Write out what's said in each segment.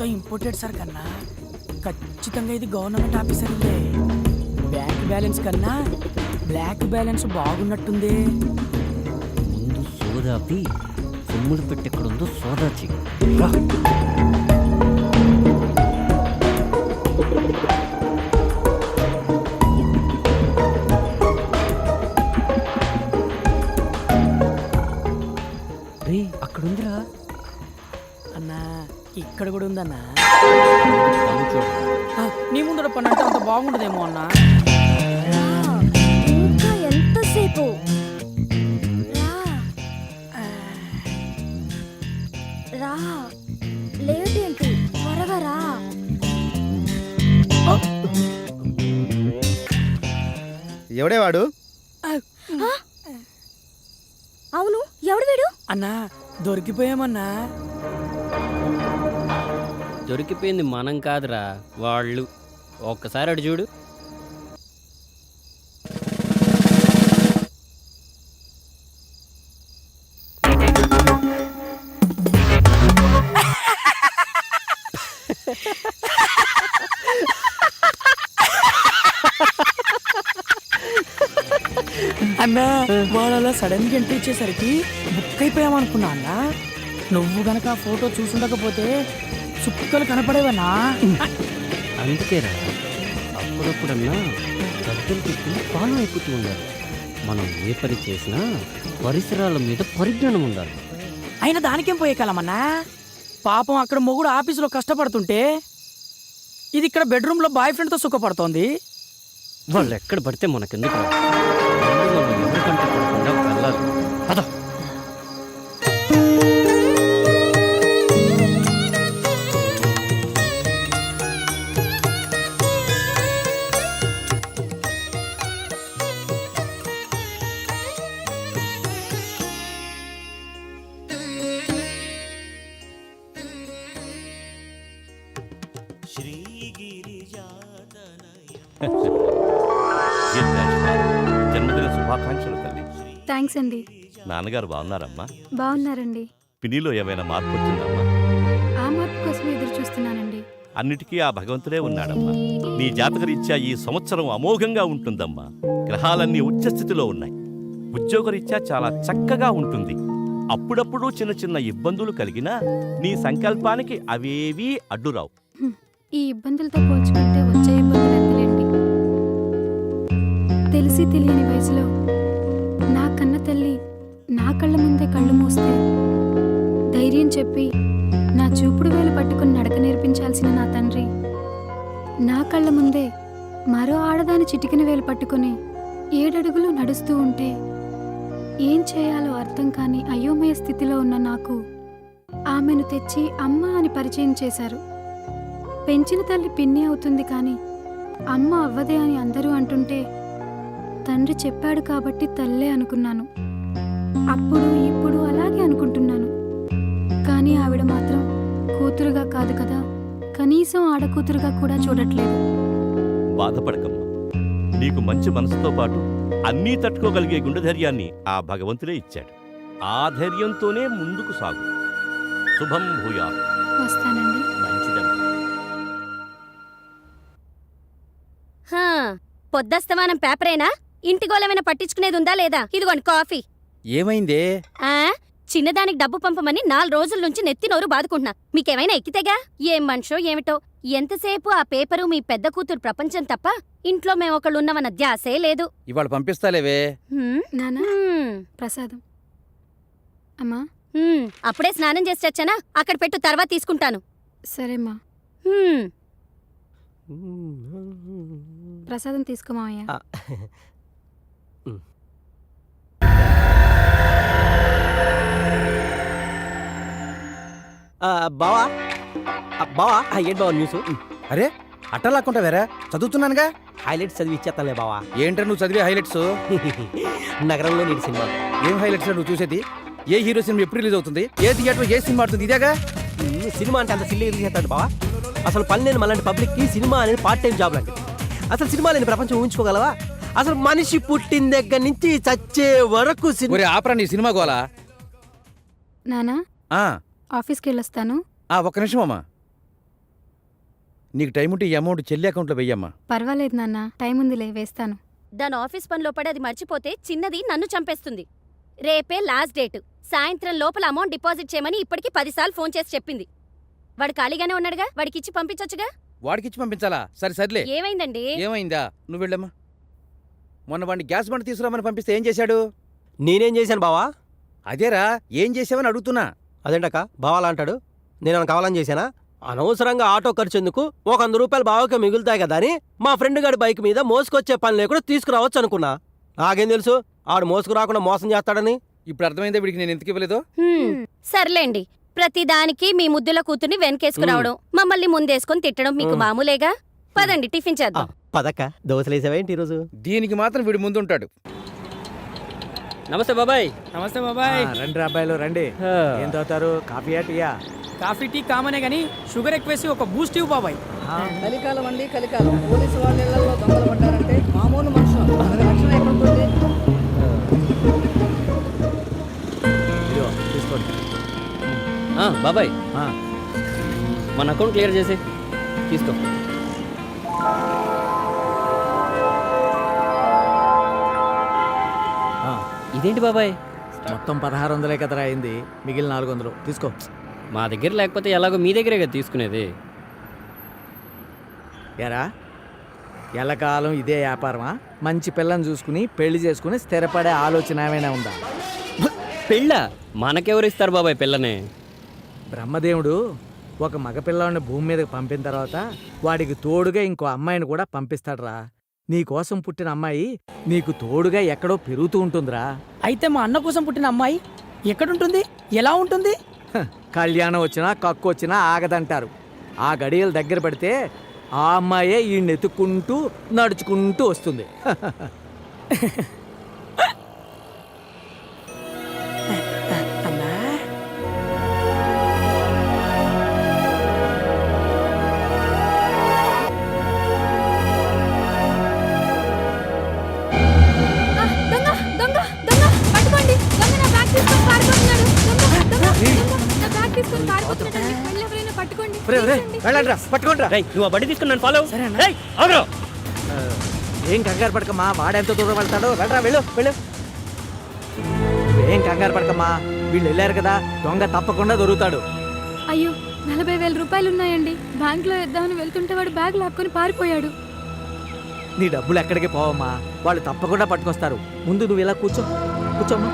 మొత్తం imported sir కన్నా ఖచ్చితంగా ఇది గవర్నమెంట్ ఆఫీసర్ ఆఫీసర్లే బ్యాంక్ బ్యాలెన్స్ కన్నా బ్లాక్ బ్యాలెన్స్ బాగున్నట్టుంది. ముందు సోదాపి సొమ్ములు పెట్టెక్కడుందో సోదా చెయ్యి. రా. రే అక్కడుందిరా. ఇక్కడ కూడా ఉందన్నా. ఆ, నీ ముందర పని అంటే అంత బాగుండదేమో అన్నా. ఇంకా ఎంతసేపు? రా. రా. లేట్ ఏంటి? త్వరగా రా. ఎవడే వాడు? అవును. ఎవడు వీడు? అన్నా దొరికిపోయామన్నా. దొరికిపోయింది మనం కాదురా వాళ్ళు. ఒక్కసారి అడు చూడు. అన్నా వాళ్ళు సడన్గా ఎంట్రీ ఇచ్చేసరికి బుక్ అయిపోయామనుకున్నా అన్నా. నువ్వు గనక ఫోటో చూసుండకపోతే చుక్కలు కనపడేవన్నా అందుకేరా. అప్పుడప్పుడన్నా గద్దలు పెట్టుకుని ఫాలో అయిపోతూ ఉండాలి. మనం ఏ పని చేసినా పరిసరాల మీద పరిజ్ఞానం ఉండాలి. అయినా దానికేం పోయే కాలమన్నా పాపం అక్కడ మొగుడు ఆఫీసులో కష్టపడుతుంటే ఇది ఇక్కడ బెడ్రూమ్లో బాయ్ ఫ్రెండ్తో సుఖపడుతోంది. వాళ్ళు ఎక్కడ పడితే మనకెందుకు థ్యాంక్స్ అండి. నాన్నగారు బాగున్నారమ్మా? బాగున్నారండి. పినిలో ఏమైనా మార్పు వచ్చిందమ్మా? ఆ మార్పు కోసం ఎదురు చూస్తున్నానండి. అన్నిటికీ ఆ భగవంతుడే ఉన్నాడమ్మా. నీ జాతకరీత్యా ఈ సంవత్సరం అమోఘంగా ఉంటుందమ్మా. గ్రహాలన్నీ ఉచ్చస్థితిలో ఉన్నాయి. ఉద్యోగరీత్యా చాలా చక్కగా ఉంటుంది. అప్పుడప్పుడు చిన్న చిన్న ఇబ్బందులు కలిగినా నీ సంకల్పానికి అవేవీ అడ్డురావు. ఈ ఇబ్బందులతో పోల్చుకుంటే వచ్చే ఇబ్బందులు తెలిసి తెలియని వయసులో నా కన్న తల్లి నా కళ్ళ ముందే కళ్ళు మూస్తే ధైర్యం చెప్పి నా చూపుడు వేలు పట్టుకుని నడక నేర్పించాల్సిన నా తండ్రి. నా కళ్ళ ముందే మరో ఆడదాని చిటికిన వేలు పట్టుకుని ఏడడుగులు నడుస్తూ ఉంటే ఏం చేయాలో అర్థం కాని అయోమయ స్థితిలో ఉన్న నాకు ఆమెను తెచ్చి అమ్మ అని పరిచయం చేశారు. పెంచిన తల్లి పిన్ని అవుతుంది కానీ అమ్మ అవ్వదే అని అందరూ అంటుంటే తండ్రి చెప్పాడు కాబట్టి తల్లే అనుకున్నాను. అప్పుడు ఇప్పుడు అలాగే అనుకుంటున్నాను. కానీ ఆవిడ మాత్రం కూతురుగా కాదు కదా. కనీసం ఆడకూతురుగా కూడా చూడట్లేదు. బాధపడకమ్మా. నీకు మంచి మనసుతో పాటు అన్నీ తట్టుకోగలిగే గుండె ధైర్యాన్ని ఆ భగవంతుడే ఇచ్చాడు. ఆ ధైర్యంతోనే ముందుకు సాగు. శుభం భూయా వస్తానండి. మంచిదమ్మా. పొద్దస్తమానం పేపరేనా? ఇంటి గోళమైనా పట్టించుకునేది ఉందా లేదా? ఇదిగోండి కాఫీ. ఏమైందే? ఆ? చిన్నదానికి డబ్బు పంపమని నాలుగు రోజుల నుంచి నెత్తి నోరు బాదుకుంటున్నా. మీకేమైనా ఎక్కితేగా? ఏం మనిషో ఏమిటో? ఎంతసేపు ఆ పేపరు మీ పెద్ద కూతురు ప్రపంచం తప్ప ఇంట్లో మేము ఒకళ్ళు ఉన్నామన్న ధ్యాసే లేదు. ఇవాళ పంపిస్తాలేవే? హ్మ్, నానా? హ్మ్, ప్రసాదం. అమ్మా? హ్మ్, అప్పుడే స్నానం చేసి వచ్చానా? అక్కడ పెట్టు తర్వాత తీసుకుంటాను. సరేమ్మా. హ్మ్, ప్రసాదం తీసుకోమావయ్యా బావా? ఆ, బావా? ఆ, ఏంటి బావా న్యూస్? అరే అట్టలాక్కుంటా వేరా? చదువుతున్నానుగా? హైలైట్స్ చదివి ఇచ్చేస్తానులే బావా. ఏంట్రా నువ్వు చదివే హైలైట్స్? నగరంలో నీటి సినిమా. ఏం హైలైట్స్ నువ్వు చూసేది? ఏ హీరో సినిమా ఎప్పుడు రిలీజ్ అవుతుంది? ఏ థియేటర్ ఏ సినిమా ఆడుతుంది ఇదేగా? ఉమ్, సినిమా అంటే అంత సిల్లీ చేస్తాడు బావా. అసలు పని లేని మళ్ళీ పబ్లిక్కి సినిమా అనేది పార్ట్ టైం జాబ్ లాంటిది. అసలు సినిమా లేని ప్రపంచం ఊహించుకోగలవా? అసలు మనిషి పుట్టిన దగ్గర నుంచి చచ్చే వరకు సినిమా ఒరే ఆపరా నీ సినిమా గోలా. నానా? ఆ, ఆఫీస్కి వెళ్ళొస్తాను ఆ ఒక్క నిమిషం అమ్మా. నీకు టైం ఉంటే ఈ అమౌంట్ చెల్లి అకౌంట్లో వెయ్యమ్మా. పర్వాలేదు నాన్న టైం ఉందిలే వేస్తాను. దాని ఆఫీస్ పనిలో పడి అది మర్చిపోతే చిన్నది నన్ను చంపేస్తుంది. రేపే లాస్ట్ డేట్. సాయంత్రం లోపల అమౌంట్ డిపాజిట్ చేయమని ఇప్పటికి పదిసార్లు ఫోన్ చేసి చెప్పింది. వాడు ఖాళీగానే ఉన్నాడుగా? వాడికి ఇచ్చి పంపించొచ్చుగా? వాడికిచ్చి పంపించాలా? సరే సర్లే. ఏమైందండి? ఏమైందా? నువ్వు వెళ్ళమ్మా. మొన్న వాడిని గ్యాస్ బండ తీసుకురామని పంపిస్తే ఏం చేశాడు? నేనేం చేశాను బావా? అదేరా ఏం చేసావని అడుగుతున్నా. అదేంటక్క? బావాలా అంటాడు. నేను కావాలని చేశానా? అనవసరంగా ఆటో ఖర్చు ఎందుకు ఒక వంద రూపాయలు బావకే మిగులుతాయి కదా అని మా ఫ్రెండ్ గారి బైక్ మీద మోసుకొచ్చే పని లేకుండా తీసుకురావచ్చు అనుకున్నా. నాకేం తెలుసు? ఆడు మోసుకురాకుండా మోసం చేస్తాడని. ఇప్పుడు అర్థమైందా వీడికి నేను ఎందుకు ఇవ్వలేదో? సర్లేండి. ప్రతిదానికి మీ ముద్దుల కూతుర్ని వెనకేసుకురావడం మమ్మల్ని ముందేసుకొని తిట్టడం మీకు. మామూలేగా? పదండి టిఫిన్ చేద్దాం. పదక్క దోశలేసావేంటి ఈరోజు? దీనికి మాత్రం వీడు ముందుంటాడు. నమస్తే బాబాయ్. నమస్తే బాబాయ్. రండి అబ్బాయిలు రండి. ఏం తాగుతారు కాఫీయా టీయా? కాఫీ టీ కామనే గానీ షుగర్ ఎక్కువేసి ఒక బూస్ట్ ఇవ్వు బాబాయ్. కలికాలం అండి కలికాలం. పోలీసు వాళ్ళ ఇళ్ళలో దొంగలు పడ్డారంటే మామూలు మనుషులు. తీసుకోండి. ఆ, బాబాయ్. ఆ, మన అకౌంట్ క్లియర్ చేసి తీసుకో. ఇదేంటి బాబాయ్? మొత్తం పదహారు వందలే కదరా అయింది. మిగిలిన నాలుగు వందలు. తీసుకో. మా దగ్గర లేకపోతే ఎలాగో మీ దగ్గరే కదా తీసుకునేది. ఎరా ఎల్లకాలం ఇదే వ్యాపారమా? మంచి పిల్లని చూసుకుని పెళ్ళి చేసుకుని స్థిరపడే ఆలోచన ఏమైనా ఉందా? పెళ్ళ? మనకెవరు ఇస్తారు బాబాయ్ పిల్లని? బ్రహ్మదేవుడు ఒక మగపిల్లాడిని భూమి మీదకి పంపిన తర్వాత వాడికి తోడుగా ఇంకో అమ్మాయిని కూడా పంపిస్తాడురా. నీ కోసం పుట్టిన అమ్మాయి నీకు తోడుగా ఎక్కడో పెరుగుతూ ఉంటుందిరా. అయితే మా అన్న కోసం పుట్టిన అమ్మాయి ఎక్కడుంటుంది? ఎలా ఉంటుంది? హ, కళ్యాణం వచ్చినా కక్కు వచ్చినా ఆగదంటారు. ఆ గడియలు దగ్గర పడితే ఆ అమ్మాయే ఈ ఎత్తుక్కుంటూ నడుచుకుంటూ వస్తుంది. తీసుకొని ఎవరైనా పట్టుకోండి. రే, నువ్వు ఆ బండి తీసుకుని నన్ను ఫాలో ఆగురా. ఏం కంగారు పడకమ్మా వాడెంత దూరం వెళ్తాడో. వెళ్ళరా వెళ్ళు వెళ్ళు. ఏం కంగారు పడకమ్మా వీళ్ళు వెళ్ళారు కదా దొంగ తప్పకుండా దొరుకుతాడు. అయ్యో నలభై వేల రూపాయలు ఉన్నాయండి. బ్యాంక్లో ఇద్దామని వెళ్తుంటే వాడు బ్యాగ్ లాక్కొని పారిపోయాడు. నీ డబ్బులు ఎక్కడికి పోవమ్మా? వాళ్ళు తప్పకుండా పట్టుకొస్తారు. ముందు నువ్వు ఇలా కూర్చో. కూర్చోమ్మా.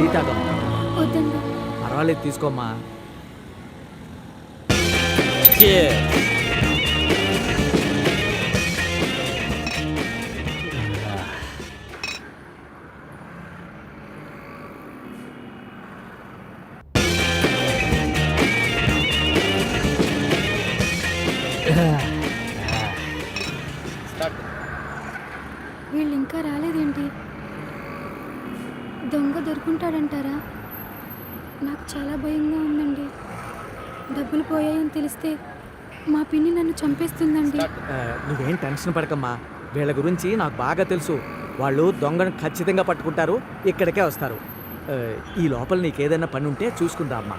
టీ తాగమ్మా. పర్వాలేదు తీసుకోమ్మా. డబ్బులు పోయాయని తెలిస్తే మా పిన్ని నన్ను చంపేస్తుందండి. నువ్వేం టెన్షన్ పడకమ్మా. వీళ్ళ గురించి నాకు బాగా తెలుసు. వాళ్ళు దొంగను ఖచ్చితంగా పట్టుకుంటారు. ఇక్కడికే వస్తారు. ఈ లోపల నీకేదైనా పని ఉంటే చూసుకుందా అమ్మా.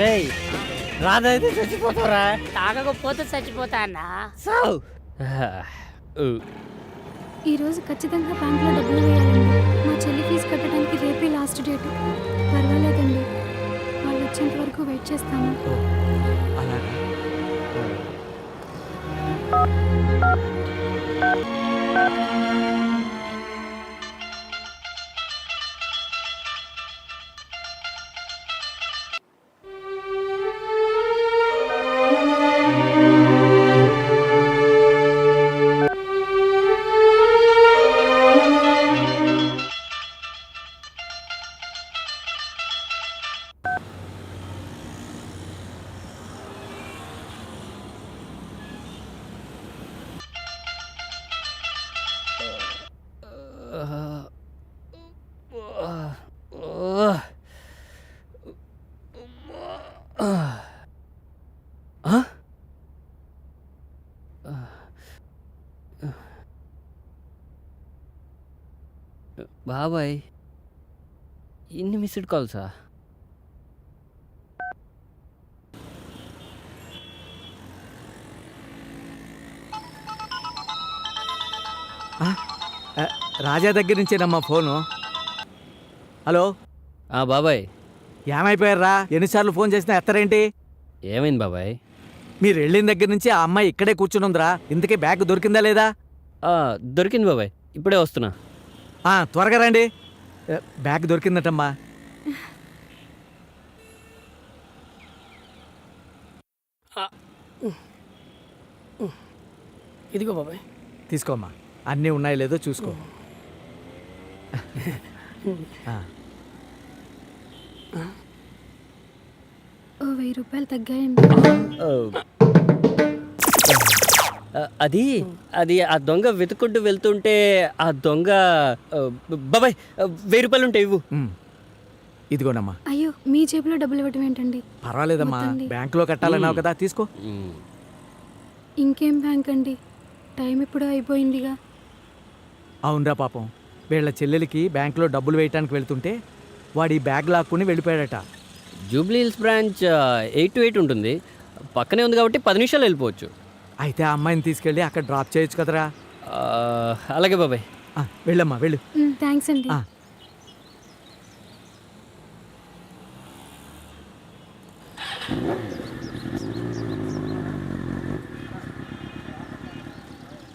రేయ్ రాదైతే చచ్చిపోతారా తాగకపోతే చచ్చిపోతా అన్నా సావ్ ఈరోజు ఖచ్చితంగా బ్యాంక్లో డబ్బులు వేయాలండి. మా చెల్లి ఫీజు కట్టడానికి రేపే లాస్ట్ డేట్. పర్వాలేదండి. వాళ్ళు వచ్చేంత వరకు వెయిట్ చేస్తాము. అలాగే? బాబాయ్ ఎన్ని మిస్డ్ కాల్సా ఆ? రాజా దగ్గర నుంచేనమ్మా ఫోను. హలో? ఆ బాబాయ్. ఏమైపోయారా? ఎన్నిసార్లు ఫోన్ చేసినా ఎత్తరేంటి? ఏమైంది బాబాయ్? మీరు వెళ్ళిన దగ్గర నుంచి ఆ అమ్మాయి ఇక్కడే కూర్చుని ఉందిరా. ఇంతకీ బ్యాగ్ దొరికిందా లేదా? ఆ, దొరికింది బాబాయ్. ఇప్పుడే వస్తున్నా. ఆ, త్వరగా రండి. ఏ, బ్యాగ్ దొరికిందటమ్మా. ఇదిగో బాబాయ్. తీసుకోమ్మా. అన్నీ ఉన్నాయో లేదో చూసుకో. ఓ వెయ్యి రూపాయలు తగ్గాయండి. ఆ, అది అది ఆ దొంగ వెతుకుంటూ వెళ్తుంటే ఆ దొంగ బాబాయ్ వెయ్యి రూపాయలు ఉంటాయి ఇవ్వు. ఇదిగోనమ్మా. అయ్యో మీ జేబులో డబ్బులు ఇవ్వటం ఏంటండి? పర్వాలేదమ్మా. బ్యాంకులో కట్టాలన్నావు కదా తీసుకో. ఇంకేం బ్యాంక్ అండి టైం ఇప్పుడు అయిపోయిందిగా. అవునరా పాపం. వీళ్ళ చెల్లెలికి బ్యాంకులో డబ్బులు వేయటానికి వెళ్తుంటే వాడి బ్యాగ్ లాక్కుని వెళ్ళిపోయాడట. Jubilee Hills branch eight to eight ఉంటుంది. పక్కనే ఉంది కాబట్టి పది నిమిషాలు వెళ్ళిపోవచ్చు. అయితే ఆ అమ్మాయిని తీసుకెళ్ళి అక్కడ డ్రాప్ చేయొచ్చు కదరా? ఆ, అలాగే బాబాయ్. ఆ, వెళ్ళమ్మా వెళ్ళు. థ్యాంక్స్ అండి.